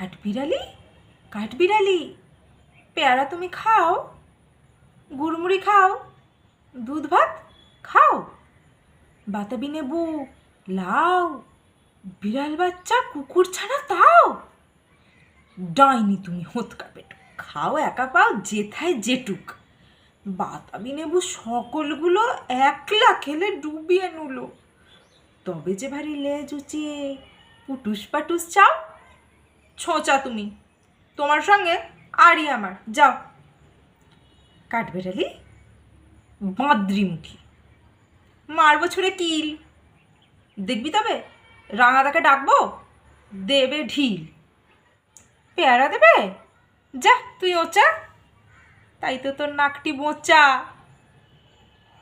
কাঠবিড়ালি? কাঠবিড়ালি? পেয়ারা তুমি খাও। গুড়মুড়ি খাও। দুধ ভাত খাও। বাতাবি নেবু, লাউ, বিড়াল বাচ্চা, কুকুর ছানা তাও। ডাইনি তুমি হোতকা পেটু। খাও, একা পাও, যেথায় যেটুক। বাতাবি নেবু সকলগুলো একলা খেলে ডুবিয়ে নুলো। তবে যে ভারী লেজ উচিয়ে পুটুস পাটুস চাও ছোঁচা তুমি। তোমার সঙ্গে আরই আমার। যাও। কাঠবেড়ালি বাঁদ্রিমুখী মারবো ছুঁড়ে কিল। দেখবি তবে? রাঙাদাকে ডাকবো? দেবে ঢিল। পেয়ারা দেবে? যা, তুই ওচা। তাই তো তোর নাকটি মোচা।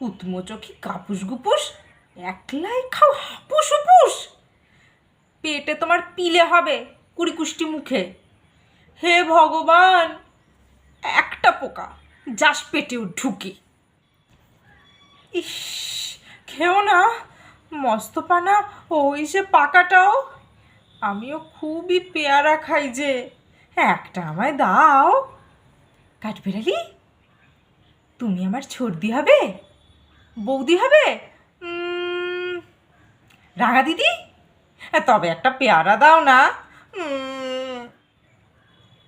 হুতমোচো কি কাপুস গুপুস, একলাই খাও হাপুস উপুস পেটে তোমার পিলে হবে। কুড়ি কুষ্টি মুখে। হে ভগবান একটা পোকা যাস পেটেও ঢুকে। ইস খেও না মস্তপানা ওই সে পাকাটাও। আমিও খুবই পেয়ারা খাই যে একটা আমায় দাও। কাঠবিড়ালি তুমি আমার ছর্দি হবে? বৌদি হবে? রাঙা দিদি? হ্যাঁ, তবে একটা পেয়ারা দাও না।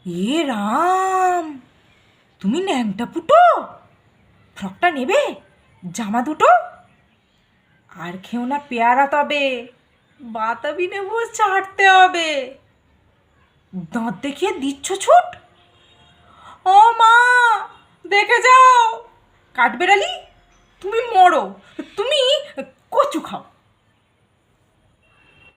এ রাম, তুমি ন্যাংটা পুটো? ফ্রকটা নেবে? জামা দুটো? আর খেও না পেয়ারা তবে। বাতাবি নেব, চাটতে হবে। দাঁত দেখিয়ে দিচ্ছ ছুট? ও মা, দেখে যাও। কাঠবেড়ালি, তুমি মরো। তুমি কচু খাও।